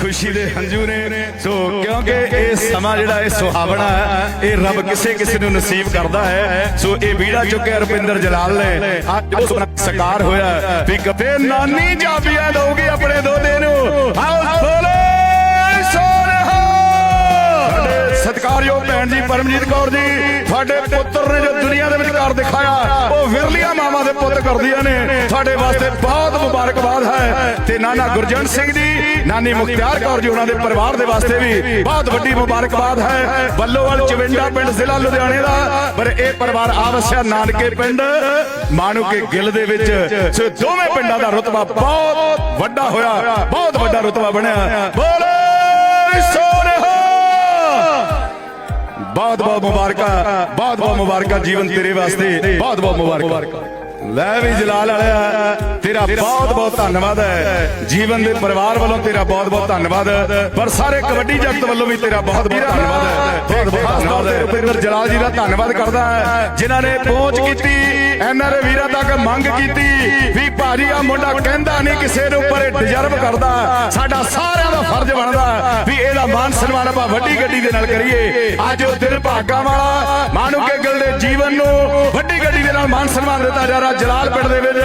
ਖੁਸ਼ੀ ਦੇ ਹੰਝੂ ਨੇ। ਸੋ ਕਿਉਂਕਿ ਇਹ ਸਮਾਂ ਜਿਹੜਾ ਇਹ ਸੁਹਾਵਣਾ ਹੈ, ਇਹ ਰੱਬ ਕਿਸੇ ਕਿਸੇ ਨੂੰ ਨਸੀਬ ਕਰਦਾ ਹੈ। ਸੋ ਇਹ ਵੀੜਾ ਚੁੱਕਿਆ ਰੁਪਿੰਦਰ ਜਲਾਲ ਨੇ। ਅੱਜ ਉਸ ਦਾ ਸਕਾਰ ਹੋਇਆ ਵੀ ਕਦੇ ਨਾਨੀ ਜਾਬੀਆਂ ਦਊਗੀ ਆਪਣੇ ਦੋਦੇ ਨੂੰ। ਆਓ ਬੋਲੇ ਸਤਿਕਾਰਯੋਗ ਭੈਣ ਜੀ ਪਰਮਜੀਤ ਕੌਰ ਜੀ ਤੁਹਾਡੇ ਪੁੱਤਰ ਨੇ ਜੋ ਦੁਨੀਆ ਦੇ ਵਿੱਚ ਕਰ ਦਿਖਾਇਆ, ਉਹ ਵਿਰਲੀਆਂ ਮਾਵਾਂ ਦੇ ਪੁੱਤ ਕਰਦੀਆਂ ਨੇ। ਤੁਹਾਡੇ ਵਾਸਤੇ ਬਹੁਤ ਮੁਬਾਰਕਬਾਦ ਹੈ। ਤੇ ਨਾਨਾ ਗੁਰਜੰਟ ਸਿੰਘ ਜੀ, ਨਾਨੀ ਮੁਖਤਿਆਰ ਕੌਰ ਜੀ, ਉਹਨਾਂ ਦੇ ਪਰਿਵਾਰ ਦੇ ਵਾਸਤੇ ਵੀ ਬਹੁਤ ਵੱਡੀ ਮੁਬਾਰਕਬਾਦ ਹੈ। ਬੱਲੋਵਾਲ ਚਵਿੰਡਾ ਪਿੰਡ ਜ਼ਿਲ੍ਹਾ ਲੁਧਿਆਣੇ ਦਾ। ਪਰ ਇਹ ਪਰਿਵਾਰ ਆਵਸਿਆ ਨਾਨਕੇ ਪਿੰਡ, ਮਾਣੂਕੇ ਗਿੱਲ ਦੇ ਵਿੱਚ। ਸੋ ਦੋਵੇਂ ਪਿੰਡਾਂ ਦਾ ਰਤਬਾ ਬਹੁਤ ਵੱਡਾ ਹੋਇਆ, ਬਹੁਤ ਵੱਡਾ ਰਤਬਾ ਬਣਿਆ। ਬੋਲੇ ਸੋਨਹਾ ਬਹੁਤ ਬਹੁਤ ਮੁਬਾਰਕਾਂ, ਬਹੁਤ ਬਹੁਤ ਮੁਬਾਰਕਾਂ ਜੀਵਨ ਤੇਰੇ ਵਾਸਤੇ, ਬਹੁਤ ਬਹੁਤ ਮੁਬਾਰਕਾਂ। ਲੈ ਵੀ ਜਲਾਲ ਵਾਲਿਆ ਤੇਰਾ ਬਹੁਤ ਬਹੁਤ ਧੰਨਵਾਦ ਹੈ। ਜੀਵਨ ਦੇ ਪਰਿਵਾਰ ਵੱਲੋਂ ਤੇਰਾ ਬਹੁਤ ਬਹੁਤ ਧੰਨਵਾਦ ਪਰ ਸਾਰੇ ਕਬੱਡੀ ਜਗਤ ਵੱਲੋਂ ਵੀ ਤੇਰਾ ਬਹੁਤ ਬਹੁਤ ਧੰਨਵਾਦ ਹੈ। ਬਹੁਤ ਬਹੁਤ ਧੰਨਵਾਦ ਹੈ। ਰੁਪਿੰਦਰ ਜਲਾਲ ਜੀ ਦਾ ਧੰਨਵਾਦ ਕਰਦਾ ਹੈ। ਜਿਨ੍ਹਾਂ ਨੇ ਪਹੁੰਚ ਕੀਤੀ ਐਨਆਰ ਵੀਰਾਂ ਤੱਕ ਮੰਗ ਕੀਤੀ ਵੀ ਭਾਜੀ ਆ ਮੁੰਡਾ ਕਹਿੰਦਾ ਨਹੀਂ ਕਿਸੇ ਦੇ ਉੱਪਰ ਡਿਜ਼ਰਵ ਕਰਦਾ। ਸਾਡਾ ਸਾਰਿਆਂ ਦਾ ਫਰਜ਼ ਬਣਦਾ ਵੀ ਇਹਦਾ ਮਾਨ ਸਨਮਾਨ ਆਪਾਂ ਵੱਡੀ ਗੱਡੀ ਦੇ ਨਾਲ ਕਰੀਏ। ਅੱਜ ਉਹ ਦਿਲ ਭਾਗਾ ਵਾਲਾ ਮਾਨੂ ਕੇ ਗਿਲ ਦੇ ਜੀਵਨ ਨੂੰ ਨਾਲ ਮਾਨ ਸਨਮਾਨ ਦਿੱਤਾ ਜਾ ਰਿਹਾ ਜਲਾਲ ਪਿੰਡ ਦੇ ਵਿੱਚ।